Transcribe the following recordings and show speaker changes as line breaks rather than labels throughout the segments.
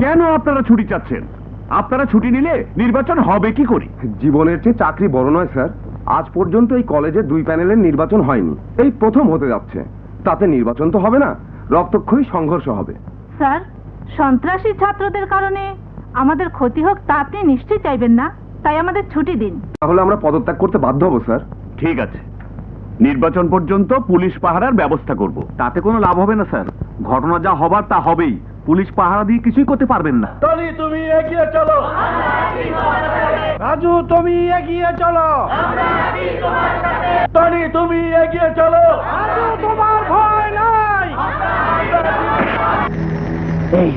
কেন আপনারা ছুটি চাচ্ছেন? আপনারা ছুটি নিলে নির্বাচন হবে কি করে?
জীবনের চেয়ে চাকরি বড় নয় স্যার। আজ পর্যন্ত এই কলেজে দুই প্যানেলের নির্বাচন হয়নি। এই প্রথম হতে যাচ্ছে। তাতে নির্বাচন তো হবে না রক্তক্ষয়ী সংঘর্ষ হবে।
স্যার সন্ত্রাসী ছাত্রদের কারণে আমাদের ক্ষতি হোক তা আপনি নিশ্চয়ই চাইবেন না। তাই আমাদের ছুটি দিন।
তাহলে আমরা পদত্যাগ করতে বাধ্য হব স্যার।
ঠিক আছে। নির্বাচন পর্যন্ত পুলিশ পাহারার ব্যবস্থা করব।
তাতে কোনো লাভ হবে না স্যার। ঘটনা যা হবার তা হবেই। পুলিশ পাহারা দিয়ে কিছুই করতে পারবেন না।
টনি তুমি এগিয়ে চলো। রাজু তুমি এগিয়ে চলো। টনি তুমি এগিয়ে চলো। তোমার ভয় নাই
এই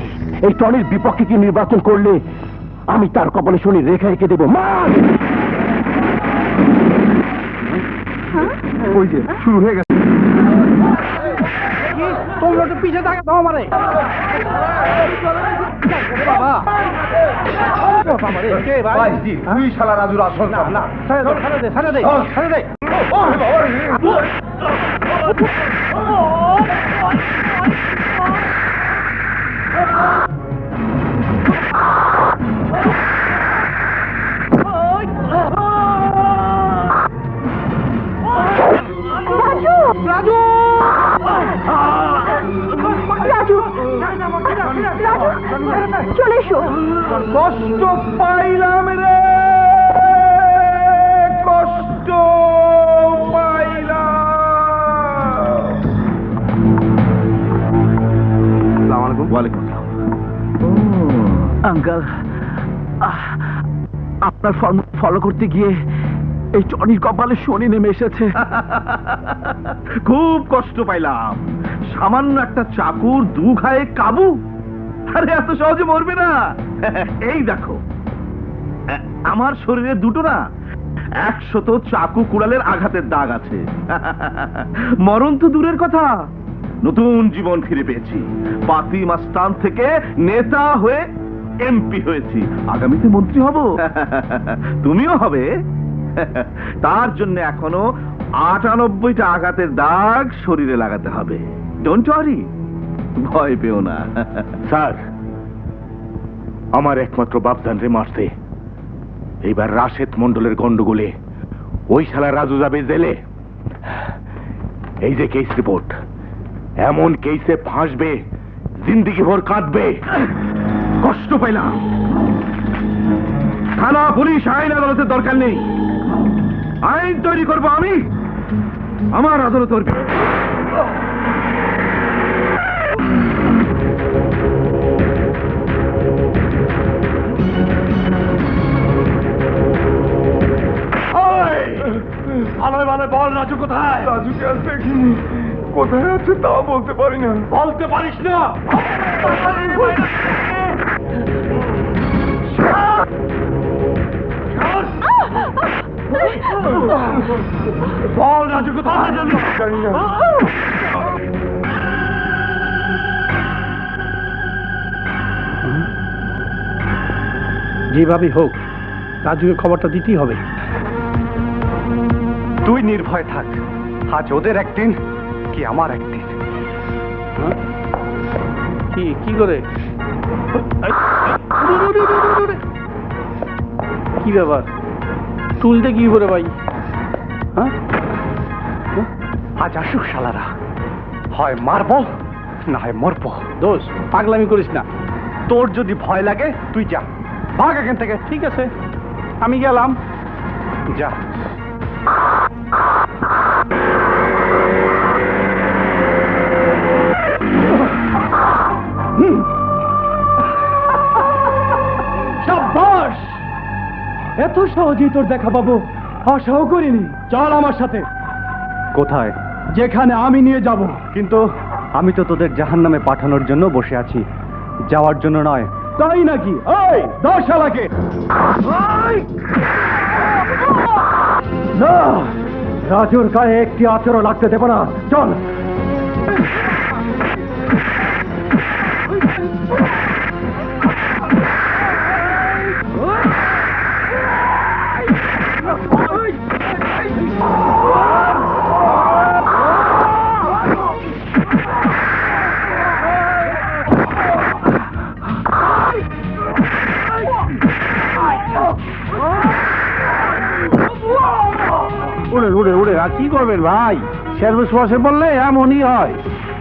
এই টনির বিপক্ষে কি নির্বাচন করলে আমি তার কপালে শনি রেখা রেখে দেবো? মা!
ওই যে শুরু হয়ে গেছে।
তুমি তাকে দাও আমারে। বাবা। বাবা রে, কে ভাই?
তুই শালা রাজুর আসল
না না ছেড়ে দে ছেড়ে দে ছেড়ে দে ছেড়ে দে।
চলে এসো।
কষ্ট পাইলাম রে কষ্ট পাইলাম।
ওয়ালাইকুম
আঙ্কাল আপনার ফলো করতে গিয়ে এই টনির কপালে শনি নেমে এসেছে।
খুব কষ্ট পাইলাম। সামান্য একটা চাকুর দু খায়ে কাবু আরে, এত সহজে মরবে না। এই দেখো, আমার শরীরে দুটো না, একশত চাকু কুড়ালের আঘাতের দাগ আছে। মরণ তো দূরের কথা। নতুন জীবন ফিরে পেয়েছি। পাতি মাস্তান থেকে নেতা হয়ে এমপি হয়েছি। আগামীতে মন্ত্রী হব। তুমিও হবে। তার জন্য এখনও আটানব্বইটা আঘাতের দাগ শরীরে লাগাতে হবে। ডোন্ট ওয়ারি ভয় পেও না। স্যার, আমার একমাত্র বাপদান রে মারতে এইবার রাশেদ মন্ডলের গন্ডগোলে ওই শালা রাজু যাবে জেলে। এই যে কেস রিপোর্ট এমন কেসে ফাঁসবে জিন্দিগি ভর কাঁদবে। কষ্ট পাইলাম থানা, পুলিশ, আইন, আদালতের দরকার নেই। আইন তৈরি করব আমি। আমার আদালত
ভালো বল রাজু কোথায়?
রাজুকে আজ দেখিনি। কোথায় আছে তাও বলতে পারি না।
বলতে পারিস না? বল রাজু কোথায়?
জানি না।
যেভাবেই হোক রাজুকে খবরটা দিতেই হবে।
তুই নির্ভয় থাক। আজ ওদের একদিন কি আমার একদিন।
কি কি করে? কি ব্যাপার? তুলতে কি করে ভাই? হ্যাঁ?
আজ আসুক শালারা। হয় মারবো না হয় মরবো।
দোষ পাগলামি করিস না।
তোর যদি ভয় লাগে তুই যা। ভাগ এখান থেকে।
ঠিক আছে। আমি গেলাম।
যা।
সাব্বাস! এত সহজেই তোর দেখা পাবো। আশাও করিনি। চল আমার সাথে।
কোথায়?
যেখানে আমি নিয়ে যাব।
কিন্তু আমি তো তোদের জাহান নামে পাঠানোর জন্য বসে আছি। যাওয়ার জন্য নয়।
তাই নাকি? ওই দশ শালাকে।
না রাজুর গায়ে একটি আচরণ লাগতে দেব না। চল।
উড়ে উড়ে উড়ে। আর কি করবেন ভাই? সার্ভিস বসে বললে এমনই হয়।